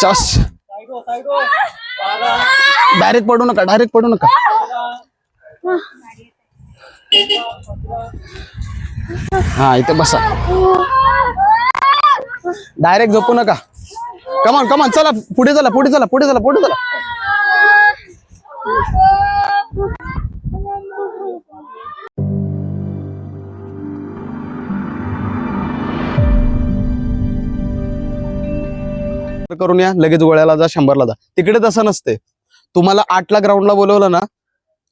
श्वास डायरेक्ट पडू नका डायरेक्ट पडू नका. हा इथे बसा. डायरेक्ट झोपू नका. कमान कमान चला पुढे चला पुढे चला पुढे चला पुढे चला. करून या लगेच गोळ्याला जा शंभरला जा. तिकडे तसं नसते. तुम्हाला आठला ग्राउंडला बोलवलं ना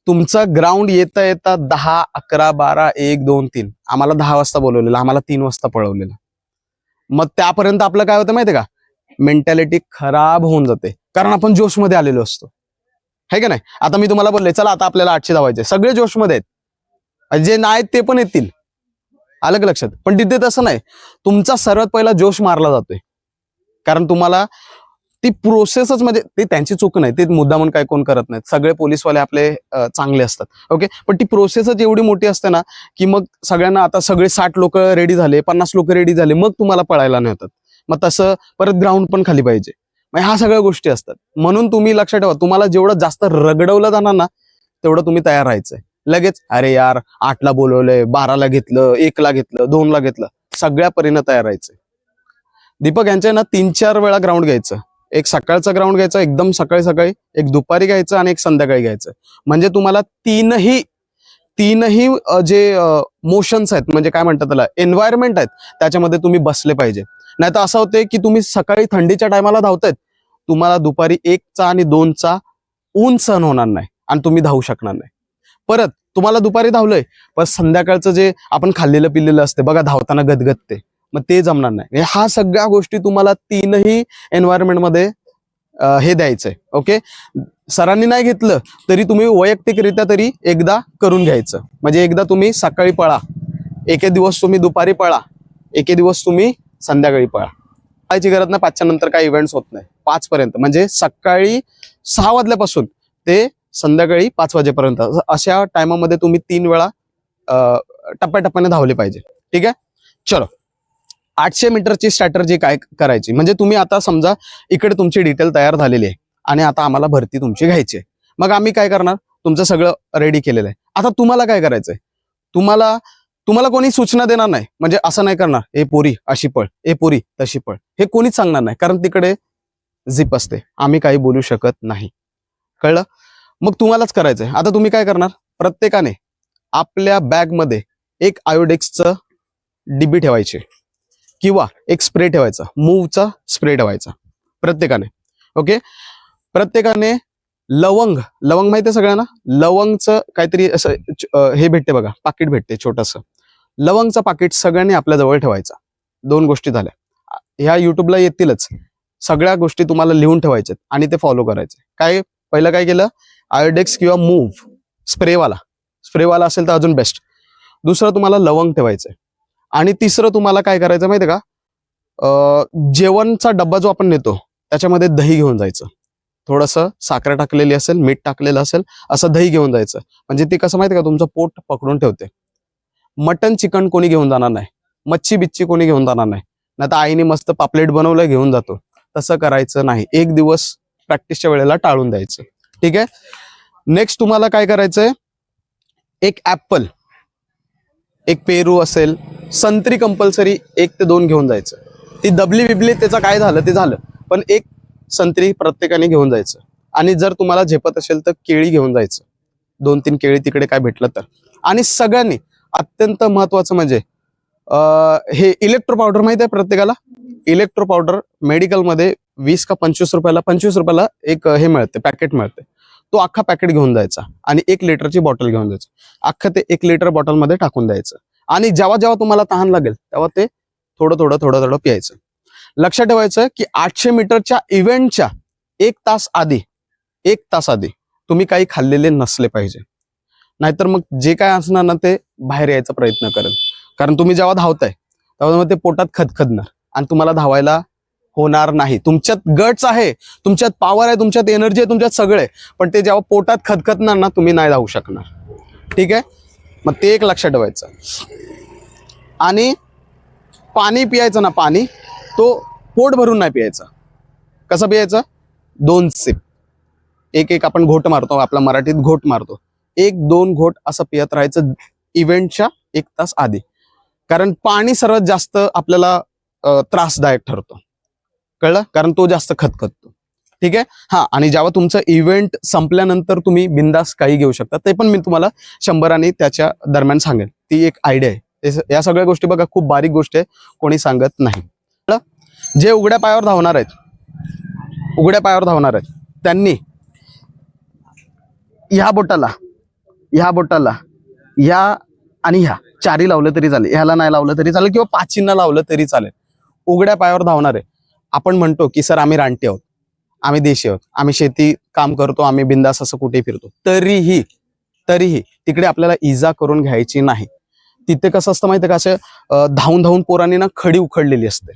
तुमचं ग्राउंड येता येता दहा अकरा बारा एक दोन तीन. आम्हाला दहा वाजता बोलवलेलं आम्हाला तीन वाजता पळवलेलं. मग त्यापर्यंत आपलं काय होतं माहितीये का? मेंटॅलिटी खराब होऊन जाते. कारण आपण जोशमध्ये आलेलो असतो. है का नाही? आता मी तुम्हाला बोलले चला आता आपल्याला आठशे धावायचे सगळे जोशमध्ये आहेत. जे नाहीत ते पण येतील. आलं का लक्षात? पण तिथे तसं नाही. तुमचा सर्वात पहिला जोश मारला जातोय. कारण तुम्हाला ती प्रोसेसच म्हणजे ते त्यांची चूक नाही ते मुद्दा म्हणून काय कोण करत नाहीत. सगळे पोलीसवाले आपले चांगले असतात. ओके? पण ती प्रोसेसच एवढी मोठी असते ना की मग सगळ्यांना आता सगळे साठ लोक रेडी झाले पन्नास लोक रेडी झाले मग तुम्हाला पळायला नाही होतात मग तसं परत ग्राउंड पण खाली पाहिजे. मग ह्या सगळ्या गोष्टी असतात. म्हणून तुम्ही लक्षात ठेवा. तुम्हाला जेवढं जास्त रगडवलं जाणार ना तेवढं तुम्ही तयार राहायचंय. लगेच अरे यार आठला बोलवलंय बाराला घेतलं एकला घेतलं दोनला घेतलं. सगळ्या परीनं तयार राहायचंय. दीपक यांच्या ना तीन चार वेळा ग्राउंड घ्यायचं. एक सकाळचं ग्राउंड घ्यायचं एकदम सकाळी सकाळी एक दुपारी घ्यायचं आणि एक संध्याकाळी घ्यायचं. म्हणजे तुम्हाला तीनही तीनही जे मोशन्स आहेत म्हणजे काय म्हणतात त्याला एन्व्हायरमेंट आहेत त्याच्यामध्ये तुम्ही बसले पाहिजे. नाही तर असं होते की तुम्ही सकाळी थंडीच्या टायमाला धावतायत तुम्हाला दुपारी एकचा आणि दोनचा ऊन सहन होणार नाही आणि तुम्ही धावू शकणार नाही. परत तुम्हाला दुपारी धावलंय पण संध्याकाळचं जे आपण खाल्लेलं पिल्लेलं असते बघा धावताना गदगदते. मग ते जमणार नाही. म्हणजे ह्या सगळ्या गोष्टी तुम्हाला तीनही एन्व्हायरमेंटमध्ये हे द्यायचंय. ओके सरांनी नाही घेतलं तरी तुम्ही वैयक्तिकरित्या तरी एकदा करून घ्यायचं. म्हणजे एकदा तुम्ही सकाळी पळा. एके दिवस तुम्ही दुपारी पळा. एके दिवस तुम्ही संध्याकाळी पळा. पळायची गरज नाही पाचच्या नंतर काही इव्हेंट्स होत नाही. पाच पर्यंत म्हणजे सकाळी सहा वाजल्यापासून ते संध्याकाळी पाच वाजेपर्यंत. अशा टायमामध्ये तुम्ही तीन वेळा टप्प्याटप्प्याने धावले पाहिजे. ठीक आहे? चलो. आठशे मीटरची स्ट्रॅटर्जी काय करायची? म्हणजे तुम्ही आता समजा इकडे तुमची डिटेल तयार झालेली आहे आणि आता आम्हाला भरती तुमची घ्यायची आहे. मग आम्ही काय करणार? तुमचं सगळं रेडी केलेलं आहे. आता तुम्हाला काय करायचंय? तुम्हाला तुम्हाला कोणी सूचना देणार नाही. म्हणजे असं नाही करणार. ए पोरी अशी पळ. ए पोरी तशी पळ. हे कोणीच सांगणार नाही. कारण तिकडे झिप असते. आम्ही काही बोलू शकत नाही. कळलं? मग तुम्हालाच करायचंय. आता तुम्ही काय करणार? प्रत्येकाने आपल्या बॅगमध्ये एक आयोडेक्सचं डिबी ठेवायची. किंवा एक स्प्रे ठेवायचा. मूवचा स्प्रे ठेवायचा. प्रत्येकाने. ओके प्रत्येकाने लवंग लवंग माहिती आहे सगळ्यांना? लवंगचं काहीतरी असं हे भेटते बघा. पाकिट भेटते छोटस. लवंगचं पाकिट सगळ्यांनी आपल्या जवळ ठेवायचा. दोन गोष्टी झाल्या. ह्या युट्यूबला येतीलच. सगळ्या गोष्टी तुम्हाला लिहून ठेवायच्यात आणि ते फॉलो करायचे. काय पहिलं काय केलं? आयोडेक्स किंवा मूव्ह स्प्रेवाला स्प्रेवाला असेल तर अजून बेस्ट दुसरं तुम्हाला लवंग ठेवायचंय. आणि तिसरं तुम्हाला काय करायचं माहिती का? जेवणचा डब्बा जो आपण नेतो त्याच्यामध्ये दही घेऊन जायचं. थोडंसं साखर टाकलेली असेल मीठ टाकलेलं असेल असं दही घेऊन जायचं. म्हणजे ती कसं माहिती का? तुमचं पोट पकडून ठेवते. मटन चिकन कोणी घेऊन जाणार नाही. मच्छी बिच्छी कोणी घेऊन जाणार नाही. नाही तर आईने मस्त पापलेट बनवलं घेऊन जातो. तसं करायचं नाही. एक दिवस प्रॅक्टिसच्या वेळेला टाळून द्यायचं. ठीक आहे? नेक्स्ट तुम्हाला काय करायचंय? एक ऍपल एक पेरू असेल संत्री कंपल्सरी एक ते दोन घेऊन जायचं. ती दबली बिबली त्याचं काय झालं ते झालं. पण एक संत्री प्रत्येकाने घेऊन जायचं. आणि जर तुम्हाला झेपत असेल तर केळी घेऊन जायचं. दोन तीन केळी तिकडे काय भेटलं तर. आणि सगळ्यांनी अत्यंत महत्वाचं म्हणजे हे इलेक्ट्रो पावडर माहिती आहे प्रत्येकाला? इलेक्ट्रो पावडर मेडिकलमध्ये वीस का पंचवीस रुपयाला पंचवीस रुपयाला एक हे मिळते पॅकेट मिळते. तो अख्खा पॅकेट घेऊन जायचा आणि एक लिटरची बॉटल घेऊन जायचं अख्खं ते एक लिटर बॉटलमध्ये टाकून द्यायचं. आणि जेव्हा जेव्हा तुम्हाला तहान लागेल तेव्हा ते थोडं थोडं थोडं थोडं प्यायचं. लक्षात ठेवायचं की आठशे मीटरच्या इव्हेंटच्या एक तास आधी एक तास आधी तुम्ही काही खाल्लेले नसले पाहिजे. नाहीतर मग जे काय असणार ना ते बाहेर यायचा प्रयत्न करेल. कारण तुम्ही जेव्हा धावताय तेव्हा मग ते पोटात खदखदणार आणि तुम्हाला धावायला होणार नाही. तुमच्यात गट्स आहे तुमच्यात पॉवर आहे तुमच्यात एनर्जी आहे तुमच्यात सगळे. आहे. पण ते जेव्हा पोटात खदखतणार ना तुम्ही नाही धावू शकणार. ठीक आहे? मग ते एक लक्षात ठेवायचं. आणि पाणी पियायचं ना पाणी तो पोट भरून नाही पियायचा. कसं पियायचं? दोन सिप एक एक आपण घोट मारतो आपल्या मराठीत घोट मारतो. एक दोन घोट असं पियत राहायचं इव्हेंटच्या एक तास आधी. कारण पाणी सर्वात जास्त आपल्याला त्रासदायक ठरतो. कळलं? कारण तो जास्त खतखततो ठीक आहे? हा आणि जेव्हा तुमचं इव्हेंट संपल्यानंतर तुम्ही बिंदास काही घेऊ शकता ते पण मी तुम्हाला शंभर आणि त्याच्या दरम्यान सांगेल. ती एक आयडिया आहे. या सगळ्या गोष्टी बघा खूप बारीक गोष्ट आहे. कोणी सांगत नाही. जे उघड्या पायावर धावणार आहेत उघड्या पायावर धावणार आहेत त्यांनी ह्या बोटाला ह्या बोटाला ह्या आणि ह्या चारी लावलं तरी चालेल. ह्याला नाही लावलं तरी चालेल किंवा पाचींना लावलं तरी चालेल. उघड्या पायावर धावणार आहे आपण म्हणतो की सर आम्ही रानटी आहोत. आम्ही देशी आहोत. आम्ही शेती काम करतो आम्ही बिंदास असं कुठे फिरतो. तरीही तरीही तिकडे आपल्याला इजा करून घ्यायची नाही. तिथे कसं असतं माहितीये का असं धावून धावून पोरांनी ना खडी उखडलेली असते.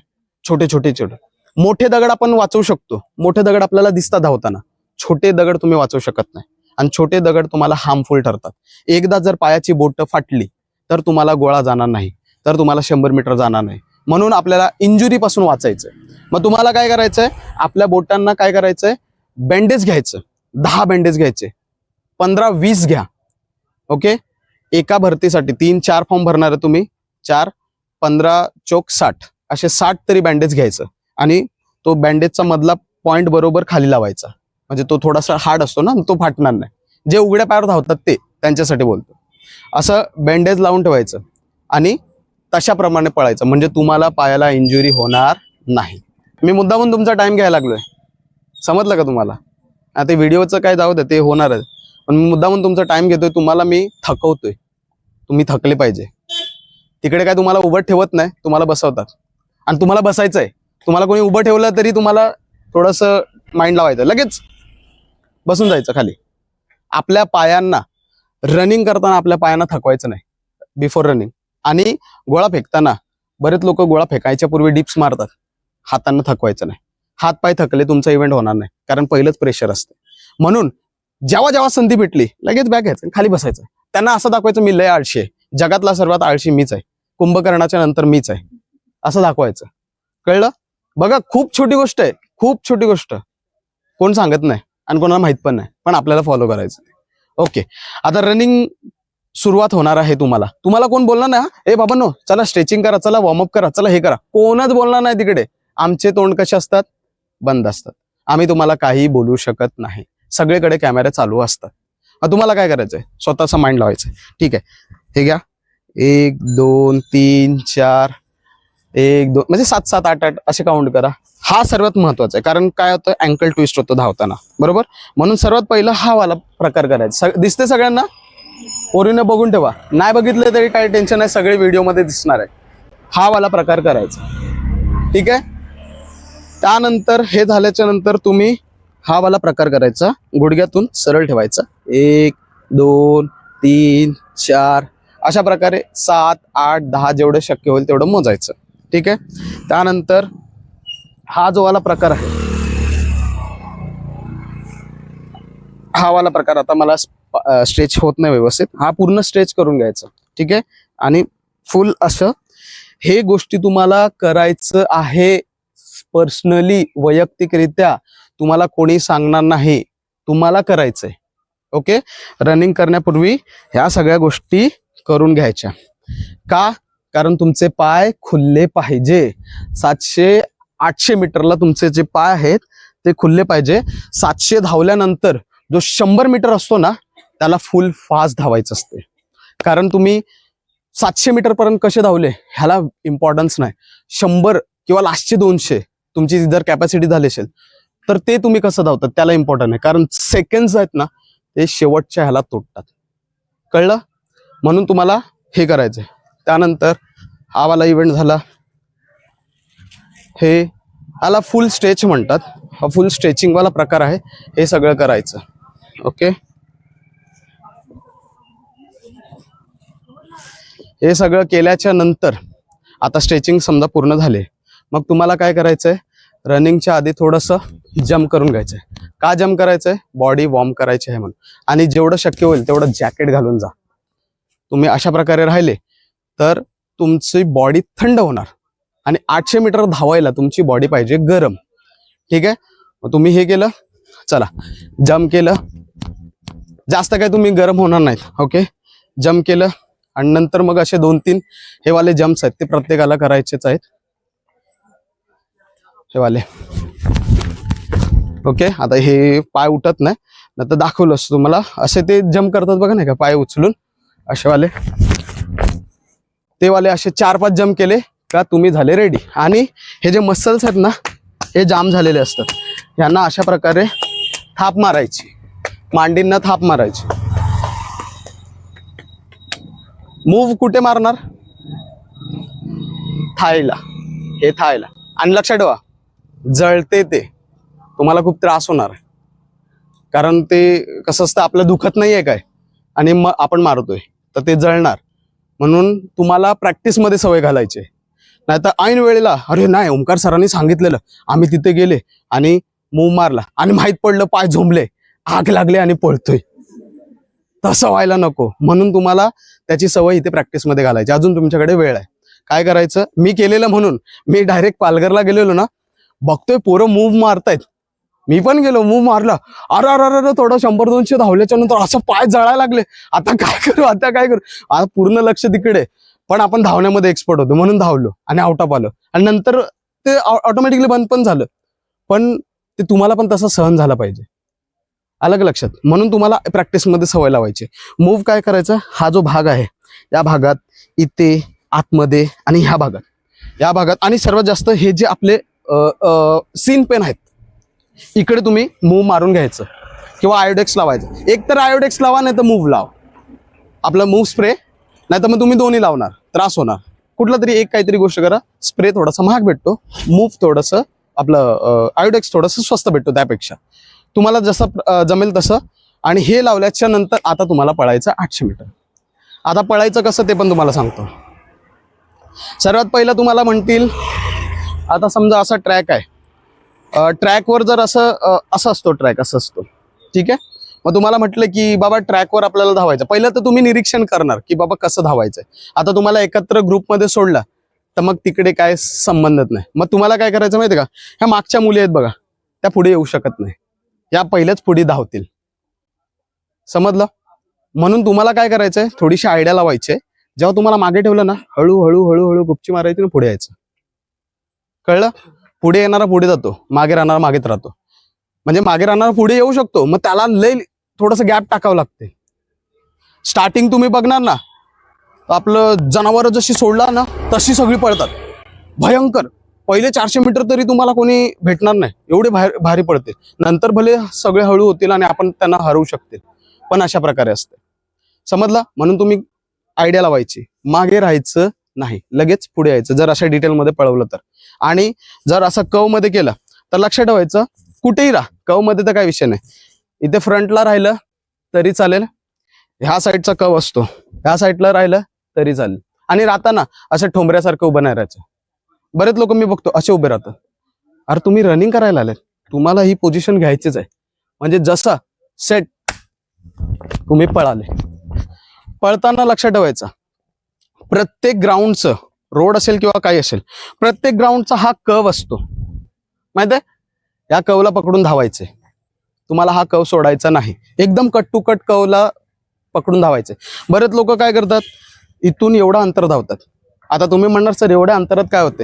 छोटे छोटे छोटे. मोठे दगड आपण वाचवू शकतो. मोठे दगड आपल्याला दिसतात धावताना. छोटे दगड तुम्ही वाचवू शकत नाही. आणि छोटे दगड तुम्हाला हार्मफुल ठरतात. एकदा जर पायाची बोट फाटली तर तुम्हाला गोळा जाणार नाही. तर तुम्हाला शंभर मीटर जाणार नाही. म्हणून आपल्याला इंजुरी पासून मग तुम्हाला काय करायचंय? आपल्या बोटांना काय करायचंय? बँडेज घ्यायचं. दहा बँडेज घ्यायचे. पंधरा वीस घ्या. ओके एका भरतीसाठी तीन चार फॉर्म भरणार आहे तुम्ही. चार पंधरा चोक साठ. असे साठ तरी बँडेज घ्यायचं. आणि तो बँडेजचा मधला पॉईंट बरोबर खाली लावायचा. म्हणजे तो थोडासा हार्ड असतो ना तो फाटणार नाही. जे उघड्या पायावर धावतात ते त्यांच्यासाठी बोलतो. असं बँडेज लावून ठेवायचं. आणि तशाप्रमाणे पळायचं. म्हणजे तुम्हाला पायाला इंजुरी होणार नाही. मी मुद्दामून तुमचा टाईम घ्यायला लागलोय. समजलं का तुम्हाला? आता व्हिडिओचं काय जाऊ दे ते होणारच. पण मुद्दामून तुमचा टाईम घेतोय तुम्हाला मी थकवतोय. तुम्ही थकले पाहिजे. तिकडे काय तुम्हाला उभं ठेवत नाही तुम्हाला बसवतात. आणि तुम्हाला बसायचं आहे तुम्हाला कोणी उभं ठेवलं तरी तुम्हाला थोडंसं माइंड लावायचं लगेच बसून जायचं खाली. आपल्या पायांना रनिंग करताना आपल्या पायांना थकवायचं नाही. बिफोर रनिंग आणि गोळा फेकताना बरेच लोक गोळा फेकायच्या पूर्वी डिप्स मारतात. हातांना थकवायचं नाही. हात पाय थकले तुमचा इव्हेंट होणार नाही. कारण पहिलंच प्रेशर असते. म्हणून जेव्हा जेव्हा संधी भेटली लगेच बॅग घ्यायचं खाली बसायचं. त्यांना असं दाखवायचं मी लय आळशी आहे. जगातला सर्वात आळशी मीच आहे. कुंभकर्णाच्या नंतर मीच आहे. असं दाखवायचं. कळलं? बघा खूप छोटी गोष्ट आहे. खूप छोटी गोष्ट. कोण सांगत नाही आणि कोणाला माहीत पण नाही. पण आपल्याला फॉलो करायचं ओके आता रनिंग सुरुवात होणार आहे तुम्हाला. तुम्हाला कोण बोलणार ना ए बाबा नो चला स्ट्रेचिंग करा चला वॉर्मअप करा चला हे करा. कोणच बोलणार नाही तिकडे. आमचे तोंड कसे असतात? बंद असतात. आम्ही तुम्हाला काही बोलू शकत नाही. सगळीकडे कॅमेरे चालू असतात. मग तुम्हाला काय करायचंय? स्वतःचा माइंड लावायचंय. ठीक आहे. हे घ्या. एक दोन तीन चार एक दोन म्हणजे सात सात आठ आठ असे काउंट करा. हा सर्वात महत्त्वाचा आहे. कारण काय होतं? अँकल ट्विस्ट होतो धावताना. बरोबर? म्हणून सर्वात पहिलं हा वाला प्रकार करायचा. सग- दिसते सगळ्यांना? पोरीने बघून ठेवा. नाही बघितलं तरी काही टेन्शन नाही सगळे व्हिडिओमध्ये दिसणार आहे. हा वाला प्रकार करायचा. ठीक आहे? त्यानंतर हे झाल्याच्यानंतर तुम्ही हा वाला प्रकार करायचा. गुडघ्यातून सरळ ठेवायचा. एक दोन तीन चार. अशा प्रकारे सात आठ दहा जेवढं शक्य होईल तेवढं मोजायचं. ठीक आहे? त्यानंतर हा जो वाला प्रकार आहे हा वाला प्रकार आता मला स्ट्रेच होत नाही व्यवस्थित. हा पूर्ण स्ट्रेच करून घ्यायचा. ठीक आहे? आणि फुल असं हे गोष्टी तुम्हाला करायचं आहे पर्सनली वैयक्तिकरित्या तुम्हाला कोणी सांगणार नाही. तुम्हाला करायचंय. ओके? रनिंग करण्यापूर्वी ह्या सगळ्या गोष्टी करून घ्यायच्या. का? कारण तुमचे पाय खुलले पाहिजे. सातशे आठशे मीटरला तुमचे जे पाय आहेत ते खुलले पाहिजे. सातशे धावल्यानंतर जो शंभर मीटर असतो ना त्याला फुल फास्ट धावायचं असते कारण तुम्ही सातशे मीटरपर्यंत कसे धावले ह्याला इम्पॉर्टन्स नाही. शंभर किंवा लास्टचे दोनशे तुमची जर कॅपॅसिटी झाली असेल तर ते तुम्ही कसं धावतात त्याला इम्पॉर्टंट आहे कारण सेकंड्स आहेत ना ते शेवटच्या ह्याला तोडतात. कळलं? म्हणून तुम्हाला हे करायचंय. त्यानंतर हा वाला इव्हेंट झाला. हे ह्याला फुल स्ट्रेच म्हणतात. हा फुल स्ट्रेचिंगवाला प्रकार आहे. हे सगळं करायचं. ओके हे सगळं केल्याच्यानंतर आता स्ट्रेचिंग समजा पूर्ण झाले मग तुम्हाला काय करायचं आहे रनिंगच्या आधी थोडंसं जम्प करून घ्यायचं आहे का जम्प आहे बॉडी वॉर्म करायची आहे म्हणून. आणि जेवढं शक्य होईल तेवढं जॅकेट घालून जा. तुम्ही अशा प्रकारे राहिले तर तुमची बॉडी थंड होणार. आणि आठशे मीटर धावायला तुमची बॉडी पाहिजे गरम. ठीक आहे? मग तुम्ही हे केलं चला. जम्प केलं. जास्त काय तुम्ही गरम होणार नाहीत ओके जम्प केलं. आणि नंतर मग असे दोन तीन हे वाले जम्प्स आहेत ते प्रत्येकाला करायचेच आहेत. हे वाले. ओके आता हे पाय उठत नाही. नंतर दाखवलं असतं तुम्हाला. असे ते जम्प करतात बघा नाही का पाय उचलून. असे वाले. ते वाले असे चार पाच जम्प केले का तुम्ही झाले रेडी आणि हे जे मसल्स आहेत ना हे जाम झालेले असतात. यांना अशा प्रकारे थाप मारायची. मांडींना थाप मारायची. मूव कुठे मारणार? थायला हे थायला आणि लक्षात ठेवा जळते ते. तुम्हाला खूप त्रास होणार. आहे कारण ते कसं असतं आपलं दुखत नाहीये काय? आणि मग आपण मारतोय. तर ते जळणार. म्हणून तुम्हाला प्रॅक्टिसमध्ये सवय घालायची नाही तर ऐन वेळेला अरे नाही ओंकार सरांनी सांगितलेलं. आम्ही तिथे गेले आणि मूव मारला. आणि माहीत पडलं पाय झोंबले. आग लागले आणि पळतोय. तसं व्हायला नको. म्हणून तुम्हाला त्याची सवय इथे प्रॅक्टिसमध्ये घालायची. अजून तुमच्याकडे वेळ आहे. काय करायचं? मी केलेलं म्हणून. मी डायरेक्ट पालघरला गेलेलो ना. बघतोय पोरं मूव मारतायत. मी पण गेलो मूव मारला. अरे अरे अरे थोडं शंभर दोनशे धावल्याच्या नंतर असं पाय जळायला लागले. आता काय करू? आता काय करू? आता पूर्ण लक्ष तिकडे. पण आपण धावण्यामध्ये एक्सपर्ट होतो. म्हणून धावलो आणि आउट ऑफ आलो. आणि नंतर ते ऑटोमॅटिकली बंद पण झालं. पण ते तुम्हाला पण तसं सहन झाला पाहिजे. अलग लक्षात. म्हणून तुम्हाला प्रॅक्टिसमध्ये सवय लावायची मूव काय करायचं? हा जो भाग आहे या भागात इथे आतमध्ये आणि ह्या भागात. या भागात आणि सर्वात जास्त हे जे आपले सीन पेन आहेत इकडे तुम्ही मूव मारून घ्यायचं किंवा आयोडेक्स लावायचं. एक तर आयोडेक्स लावा नाही तर मूव लाव. आपला मूव स्प्रे नाही तर मग तुम्ही दोन्ही लावणार. त्रास होणार. कुठला तरी एक काहीतरी गोष्ट करा. स्प्रे थोडासा महाग भेटतो. मूव्ह थोडंसं आपलं आयोडेक्स थोडंसं स्वस्त भेटतो त्यापेक्षा. तुम्हाला जसं जमेल तसं. आणि हे लावल्याच्या नंतर आता तुम्हाला पळायचं आठशे मीटर. आता पळायचं कसं ते पण तुम्हाला सांगतो. सर्वात पहिलं तुम्हाला म्हणतील आता समजा असा ट्रॅक आहे. ट्रॅकवर जर असं असा असं असतो ट्रॅक असं असतो. ठीक आहे? मग तुम्हाला म्हटलं की बाबा ट्रॅकवर आपल्याला धावायचं. पहिलं तर तुम्ही निरीक्षण करणार की बाबा कसं धावायचंय. आता तुम्हाला एकत्र ग्रुपमध्ये सोडला तर मग तिकडे काय संबंधच नाही. मग तुम्हाला काय करायचं माहिती का? ह्या मागच्या मुली आहेत बघा. त्या पुढे येऊ शकत नाही. या पहिल्याच पुढे धावतील. समजलं? म्हणून तुम्हाला काय करायचंय? थोडीशी आयडिया लावायची आहे. जेव्हा तुम्हाला मागे ठेवलं ना हळू हळू हळू गुपची मारायची ना पुढे यायचं. कळलं? पुढे येणारा पुढे जातो. मागे राहणारा मागेच राहतो. म्हणजे मागे राहणारा पुढे येऊ शकतो. मग त्याला लय थोडस गॅप टाकावं लागते. स्टार्टिंग तुम्ही बघणार ना आपलं जनावर जशी सोडला ना तशी सगळी पळतात. भयंकर. पहिले चारशे मीटर तरी तुम्हाला कोणी भेटणार नाही. एवढे भारी भारी पडते नंतर भले सगळे हळू होतील आणि आपण त्यांना हरवू शकतील पण अशा प्रकारे असते. समजला? म्हणून तुम्ही आयडिया लावायची. मागे राहायचं नाही. लगेच पुढे यायचं. जर अशा डिटेलमध्ये पळवलं तर. आणि जर असं कवमध्ये केलं तर लक्षात ठेवायचं कुठेही राहा. कवमध्ये तर काही विषय नाही. इथे फ्रंटला राहिलं तरी चालेल. ह्या साईडचा कव असतो. ह्या साईडला राहिलं तरी चालेल. आणि राहताना असं ठोंबऱ्यासारखं उभं नाही राहायचं. बरेच लोक मी बघतो असे उभे राहतात. अरे तुम्ही रनिंग करायला आले तुम्हाला ही पोझिशन घ्यायचीच आहे. म्हणजे जसा सेट तुम्ही पळाले. पळताना लक्षात ठेवायचा. प्रत्येक ग्राउंडचं रोड असेल किंवा काही असेल प्रत्येक ग्राउंडचा हा कव असतो. माहीत आहे? या कवला पकडून धावायचे. तुम्हाला हा कव सोडायचा नाही. एकदम कट टू कट कवला पकडून धावायचे. बरेच लोक काय करतात? इथून एवढं अंतर धावतात. आता तुम्ही म्हणणार सर एवढ्या अंतरात काय होते?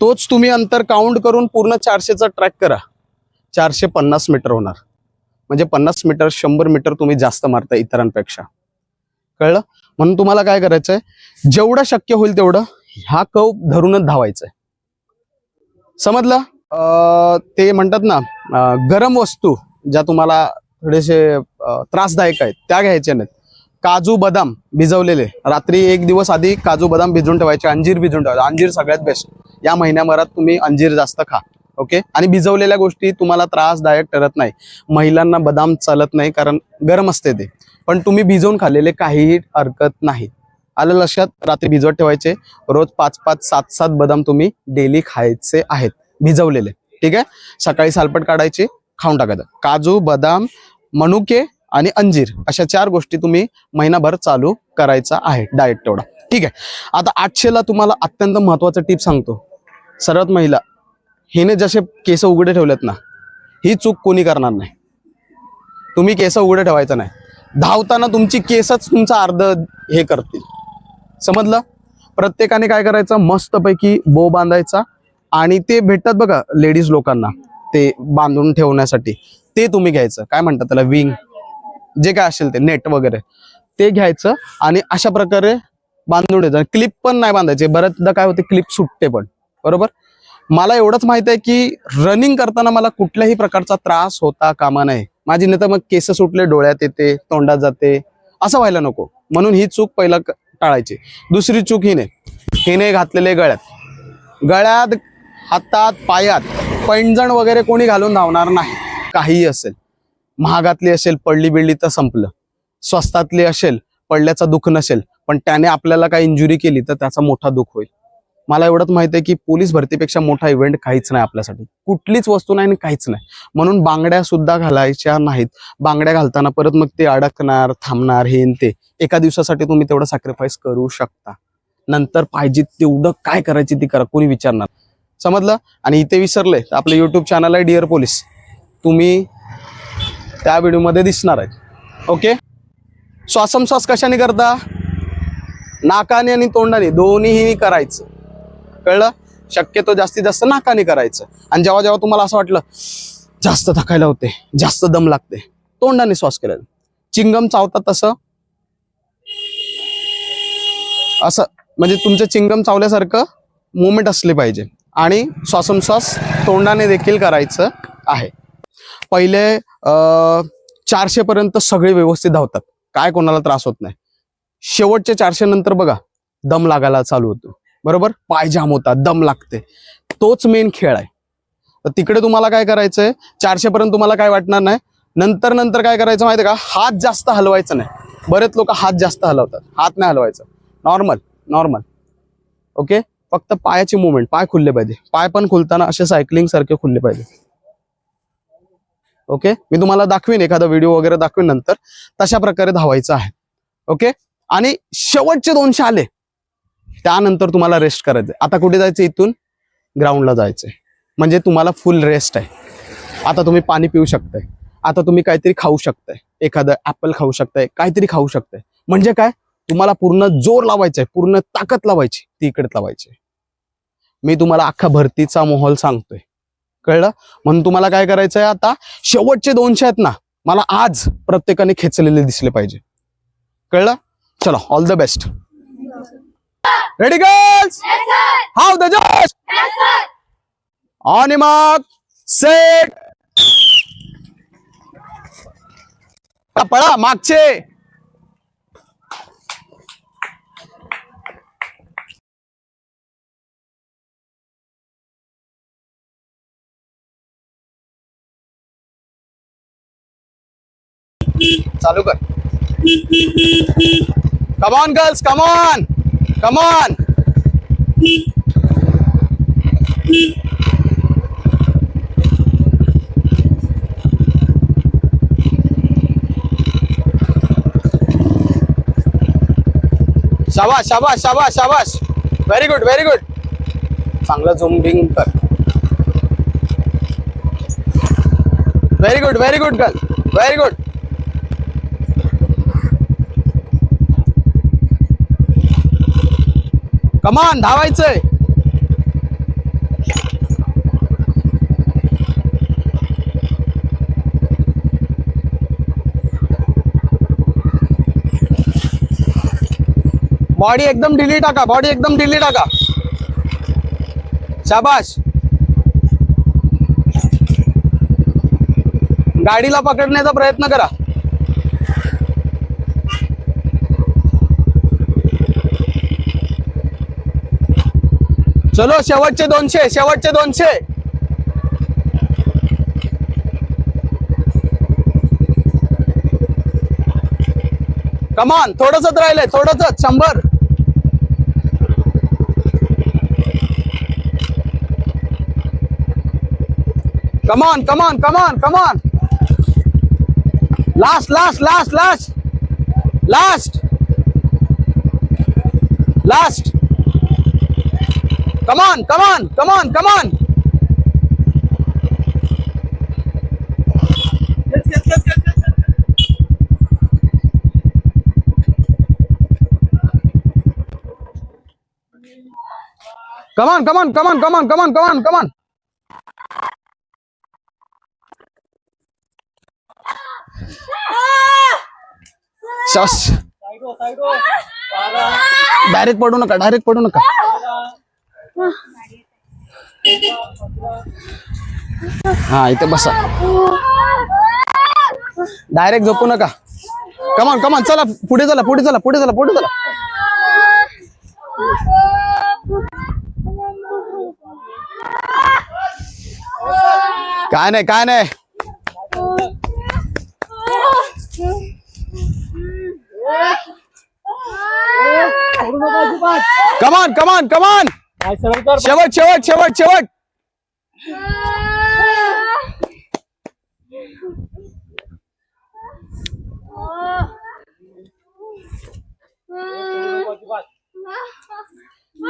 तोच तुम्ही अंतर काउंट करून पूर्ण चारशेचा ट्रॅक करा. चारशे पन्नास मीटर होणार. म्हणजे पन्नास मीटर शंभर मीटर तुम्ही जास्त मारता इतरांपेक्षा. कळलं? म्हणून तुम्हाला काय करायचंय? जेवढं शक्य होईल तेवढं हा कव धरूनच धावायचंय. समजलं? ते म्हणतात ना गरम वस्तू ज्या तुम्हाला थोडेसे त्रासदायक आहेत त्या घ्यायच्या नाहीत. काजू बदाम भिजवलेले. रात्री एक दिवस आधी काजू बदाम भिजवून ठेवायचे अंजीर भिजवून ठेवायचे. अंजीर सगळ्यात बेस्ट या महिन्याभरात तुम्ही अंजीर जास्त खा ओके आणि भिजवलेल्या गोष्टी तुम्हाला त्रासदायक ठरत नाही. महिलांना बदाम चालत नाही कारण गरम असते ते. पण तुम्ही भिजवून खाल्लेले काहीही हरकत नाही. आलं लक्षात? रात्री भिजवत ठेवायचे. रोज पाच पाच सात सात बदाम तुम्ही डेली खायचे आहेत भिजवलेले. ठीक आहे? सकाळी सालपट काढायची खाऊन टाकायचं. काजू बदाम मनुके आणि अंजीर अशा चार गोष्टी तुम्ही महिनाभर चालू करायचा आहे डाएट तेवढा. ठीक आहे? आता आठशेला तुम्हाला अत्यंत महत्त्वाचा टिप सांगतो. सर्वात महिला हिने जसे केस उघडे ठेवलेत ना ही चूक कोणी करणार नाही. तुम्ही केस उघडे ठेवायचं नाही. धावताना तुमची केसच तुमचा अर्ध हे करतील. समजलं? प्रत्येकाने काय करायचं? मस्तपैकी बो बांधायचा आणि ते भेटतात बघा लेडीज लोकांना ते बांधून ठेवण्यासाठी. ते तुम्ही घ्यायचं. काय म्हणतात त्याला? विंग जे काय असेल ते नेट वगैरे. ते घ्यायचं आणि अशा प्रकारे बांधून ठेवायचं क्लिप पण नाही बांधायचे. बऱ्याचदा काय होते क्लिप सुटते पण. बरोबर? मला एवढंच माहीत आहे की रनिंग करताना मला कुठल्याही प्रकारचा त्रास होता कामा नाही माझी नाही तर मग केस सुटले डोळ्यात येते तोंडात जाते. असं व्हायला नको. म्हणून ही चूक पहिला टाळायची. दुसरी चूक हिने हिने घातलेले गळ्यात. गळ्यात हातात पायात पैंजण वगैरे कोणी घालून धावणार नाही. काहीही असेल. महागातली असेल पडली बिडली तर संपलं. स्वस्तातली असेल पडल्याचा दुःख नसेल पण त्याने आपल्याला काही इंजुरी केली तर त्याचा मोठा दुःख होईल. मला एवढंच माहिती आहे की पोलीस भरतीपेक्षा मोठा इव्हेंट काहीच नाही आपल्यासाठी. कुठलीच वस्तू नाही आणि काहीच नाही. म्हणून बांगड्या सुद्धा घालायच्या नाहीत. बांगड्या घालताना परत मग ते अडकणार थांबणार हे न ते. एका दिवसासाठी तुम्ही तेवढं सॅक्रिफाईस करू शकता. नंतर पाहिजे तेवढं काय करायची ती करा कोणी विचारणार. समजलं? आणि इथे विसरले तर आपलं युट्यूब चॅनल आहे डिअर पोलीस तुम्ही त्या व्हिडिओमध्ये दिसणार आहेत. ओके श्वासमश्वास कशाने करता? नाकाने आणि तोंडाने. दोन्हीही करायचं. कळलं? शक्यतो जास्तीत जास्त नाकाने करायचं. आणि जेव्हा जेव्हा तुम्हाला असं वाटलं जास्त थकायला होते जास्त दम लागते तोंडाने श्वास केला चिंगम चावतात तसं? असं म्हणजे तुमचं चिंगम चावल्यासारखं मुवमेंट असले पाहिजे. आणि श्वासोच्छ्वास तोंडाने देखील करायचं आहे. पहिले चारशे पर्यंत सगळे व्यवस्थित धावतात. काय कोणाला त्रास होत नाही. शेवटच्या चारशे नंतर बघा दम लागायला चालू होतो. बरोबर? पाय जाम होतात दम लागते. तोच मेन खेळ आहे. तर तिकडे तुम्हाला काय करायचंय? चारशे पर्यंत तुम्हाला काय वाटणार नाही. नंतर नंतर काय करायचं माहिती का? हात जास्त हलवायचं नाही. बरेच लोक हात जास्त हलवतात. हात नाही हलवायचं. नॉर्मल नॉर्मल ओके फक्त पायाची मुवमेंट पाय खुलले पाहिजे. पाय पण खुलताना असे सायकलिंग सारखे खुलले पाहिजे. ओके मी तुम्हाला दाखवीन एखादा व्हिडिओ वगैरे दाखवीन नंतर. तशा प्रकारे धावायचं आहे. ओके आणि शेवटचे दोनशे आले त्यानंतर तुम्हाला रेस्ट करायचंय. आता कुठे जायचं इथून ग्राउंडला जायचंय. म्हणजे तुम्हाला फुल रेस्ट आहे. आता तुम्ही पाणी पिऊ शकताय. आता तुम्ही काहीतरी खाऊ शकताय. एखादं ऍपल खाऊ शकताय. काहीतरी खाऊ शकताय. म्हणजे काय? तुम्हाला पूर्ण जोर लावायचा आहे पूर्ण ताकद लावायची. ती इकडे लावायची. मी तुम्हाला अख्खा भरतीचा माहोल सांगतोय. कळलं? म्हणून तुम्हाला काय करायचंय आता? शेवटचे दोनशे आहेत ना मला आज प्रत्येकाने खेचलेले दिसले पाहिजे. कळलं? चलो all the best ready girls how the just on mark set पळा मागचे. चालू कर. कमॉन गर्ल्स कमॉन कमॉन शाबाश शाबाश शाबाश शाबाश व्हेरी गुड व्हेरी गुड चांगलं झुंबिंग कर. Very good very good girl very good come on धावायचंय. Body एकदम ढिली टाका बॉडी एकदम ढिली टाका. शाबाश गाडीला पकडण्याचा प्रयत्न करा. चलो शेवटचे दोनशे शेवटचे दोनशे. कमान थोडस राहिलंय थोडस शंभर. Come on come on come on come on last last last last last last come on come on come on कमान come on come on come on come on come on come on कमान सस डायरेक्ट पड़ू ना डायरेक्ट पड़ू ना हा इथे बसा. डायरेक्ट झोपू नका. कमान कमान चला पुढे चला पुढे चला पुढे चला पुढे चला. काय नाही काय नाही. कमान कमान कमान शेवट शेवट शेवट शेवट.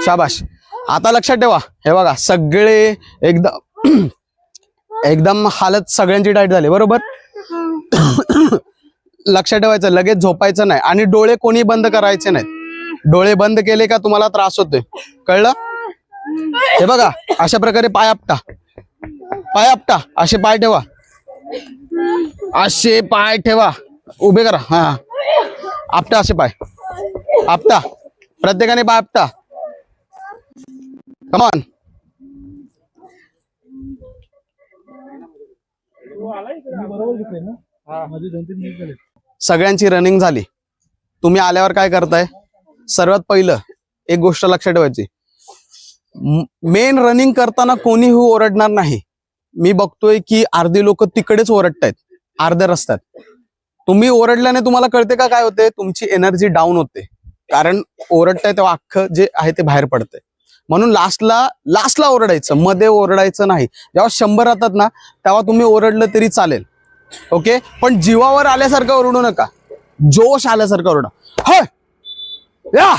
शाबाश. आता लक्षात ठेवा. हे बघा सगळे एकदम एकदम हालत सगळ्यांची टाईट झाली बरोबर? लक्षात ठेवायचं लगेच झोपायचं नाही. आणि डोळे कोणी बंद करायचे नाहीत. डोळे बंद केले का तुम्हाला त्रास होतोय. कळलं? हे बघा अशा प्रकारे पाय आपटा. पाय आपटा असे पाय ठेवा. असे पाय ठेवा. उभे करा हा. आपटा असे पाय. आपटा. प्रत्येकाने पाय आपटा. कमान सगळ्यांची रनिंग झाली. तुम्ही आल्यावर काय करताय? सर्वात पहिलं एक गोष्ट लक्षात ठेवायची. मेन रनिंग करताना कोणीही ओरडणार नाही. मी बघतोय की अर्धे लोक तिकडेच ओरडतायत. अर्ध्या रस्त्यात. तुम्ही ओरडल्याने तुम्हाला कळते का काय होते तुमची एनर्जी डाऊन होते. कारण ओरडताय तेव्हा अख्खं जे आहे ते बाहेर पडतंय. म्हणून लास्टला लास्टला ओरडायचं. मध्ये ओरडायचं नाही. जेव्हा शंभर राहतात ना तेव्हा तुम्ही ओरडलं तरी चालेल. ओके? पण जीवावर आल्यासारखं ओरडू नका. जोश आल्यासारखं ओरडा. ह या!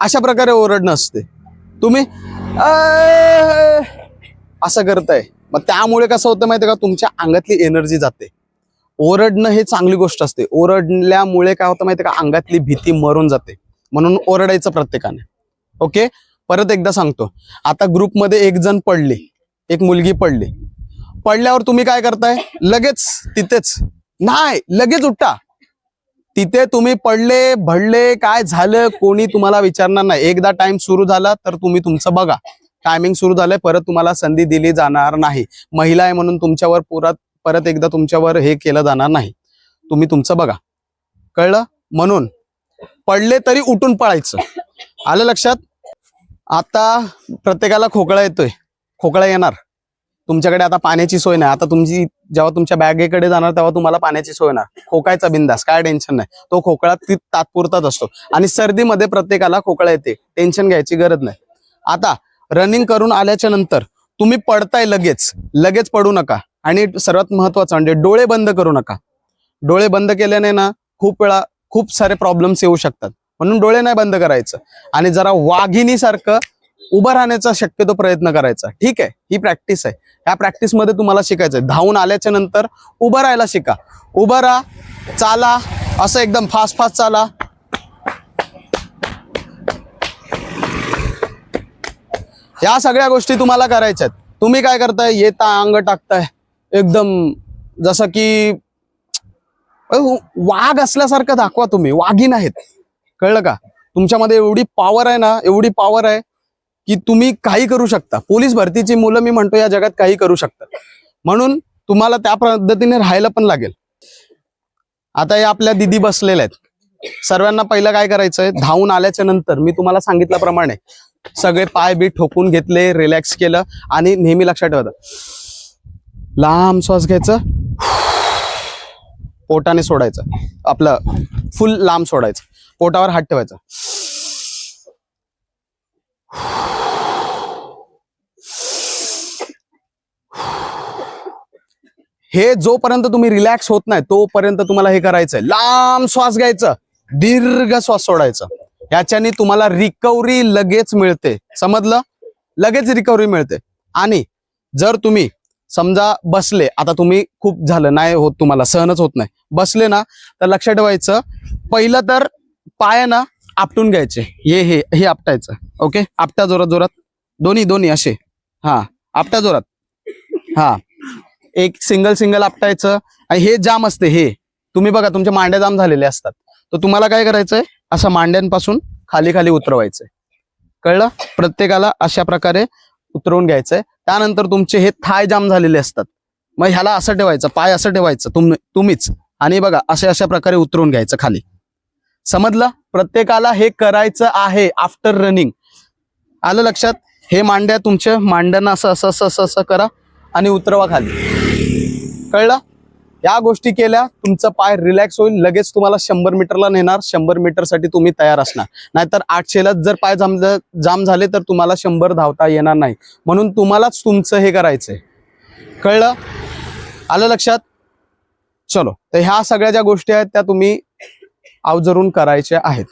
अशा प्रकारे ओरडणं असते. तुम्ही? असं करताय. मग त्यामुळे कसं होतं माहितीये का? तुमच्या अंगातली एनर्जी जाते. ओरडणं हे चांगली गोष्ट असते. ओरडल्यामुळे काय होतं माहितीये का? अंगातली भीती मरून जाते. म्हणून ओरडायचं प्रत्येकाने. ओके? परत एकदा सांगतो. आता ग्रुपमध्ये एक जण पडले. एक मुलगी पडली. पडल्यावर तुम्ही काय करताय? लगेच तिथेच. नाही लगेच उठा. तिथे तुम्ही पडले भडले काय झालं कोणी तुम्हाला विचारणार नाही. एकदा टाइम सुरू झाला तर तुम्ही तुमचं बघा. टायमिंग सुरू झालंय परत तुम्हाला संधी दिली जाणार नाही. महिला आहे म्हणून तुमच्यावर परत परत एकदा तुमच्यावर हे केलं जाणार नाही. तुम्ही तुमचं बघा. कळलं? म्हणून पडले तरी उठून पळायचं. आलं लक्षात? आता प्रत्येकाला खोकळा येतोय. खोकळा येणार. तुमच्याकडे आता पाण्याची सोय नाही. आता तुमची जेव्हा तुमच्या बॅगेकडे जाणार तेव्हा तुम्हाला पाण्याची सोय नाही खोकायचा बिंदास काय टेन्शन नाही. तो खोकळा ती तात्पुरताच असतो. आणि सर्दीमध्ये प्रत्येकाला खोकळा येते. टेन्शन घ्यायची गरज नाही. आता रनिंग करून आल्याच्यानंतर तुम्ही पडताय लगेच. लगेच पडू नका. आणि सर्वात महत्वाचं म्हणजे डोळे बंद करू नका. डोळे बंद केल्याने ना खूप वेळा खूप सारे प्रॉब्लेम्स येऊ शकतात. म्हणून डोळे नाही बंद करायचं. आणि जरा वाघिणीसारखं उभं राहण्याचा शक्यतो प्रयत्न करायचा. ठीक आहे? ही प्रॅक्टिस आहे. ह्या प्रॅक्टिसमध्ये तुम्हाला शिकायचं आहे धावून आल्याच्यानंतर उभं राहायला शिका. उभं राहा चाला असं एकदम फास्ट फास्ट चाला. या सगळ्या गोष्टी तुम्हाला करायच्या आहेत तुम्ही काय करताय? येता अंग टाकताय. एकदम जसं की वाघ असल्यासारखं दाखवा तुम्ही. वाघीण आहेत कळलं का? तुमच्यामध्ये एवढी पॉवर आहे ना एवढी पॉवर आहे की तुम्ही काही करू शकता. पोलीस भरतीची मुलं मी म्हणतो या जगात काही करू शकतात. म्हणून तुम्हाला त्या पद्धतीने राहायला पण लागेल. आता या आपल्या दिदी बसलेल्या आहेत. सर्वांना पहिलं काय करायचंय? धावून आल्याच्यानंतर मी तुम्हाला सांगितल्याप्रमाणे सगळे पाय बी ठोकून घेतले रिलॅक्स केलं आणि नेहमी लक्षात ठेवत लांब श्वास घ्यायचं. पोटाने सोडायचं. आपलं फुल लांब सोडायचं. पोटावर हात ठेवायचा. हे जोपर्यंत तुम्ही रिलॅक्स होत नाही तोपर्यंत तुम्हाला हे करायचंय. लांब श्वास घ्यायचं. दीर्घ श्वास सोडायचा. याच्याने तुम्हाला रिकव्हरी लगेच मिळते. समजलं? लगेच रिकव्हरी मिळते. आणि जर तुम्ही समजा बसले आता तुम्ही खूप झालं नाही होत तुम्हाला सहनच होत नाही. बसले ना तर लक्षात ठेवायचं पहिलं तर पाय ना आपटून घ्यायचे. हे हे हे आपटायचं. ओके आपटा जोरात जोरात. दोन्ही दोन्ही असे. हा आपटा जोरात. हा. एक सिंगल सिंगल आपटायचं आणि हे जाम असते हे. तुम्ही बघा तुमचे मांड्या जाम झालेले असतात. तर तुम्हाला काय करायचंय? असं मांड्यांपासून खाली खाली उतरवायचंय. कळलं? प्रत्येकाला अशा प्रकारे उतरवून घ्यायचंय. त्यानंतर तुमचे हे थाय जाम झालेले असतात. मग ह्याला असं ठेवायचं पाय असं ठेवायचं तुम तुम्हीच. आणि बघा अशा अशा प्रकारे उतरवून घ्यायचं खाली. समजलं? प्रत्येकाला हे करायचं आहे आफ्टर रनिंग आलं लक्षात? हे मांड्या तुमच्या मांड्यांना असं असं असं असं असं करा. आणि उतरवा खाली कळलं? या गोष्टी केल्या तुमचं पाय रिलॅक्स होईल लगेच तुम्हाला शंभर मीटरला नेणार शंभर मीटरसाठी तुम्ही तयार असणार. नाहीतर आठशेला जर पाय जाम जाम झाले तर तुम्हाला शंभर धावता येणार नाही. म्हणून तुम्हालाच तुमचं हे करायचंय. कळलं? आलं लक्षात? चलो. तर ह्या सगळ्या ज्या गोष्टी आहेत त्या तुम्ही अवजरून करायच्या आहेत.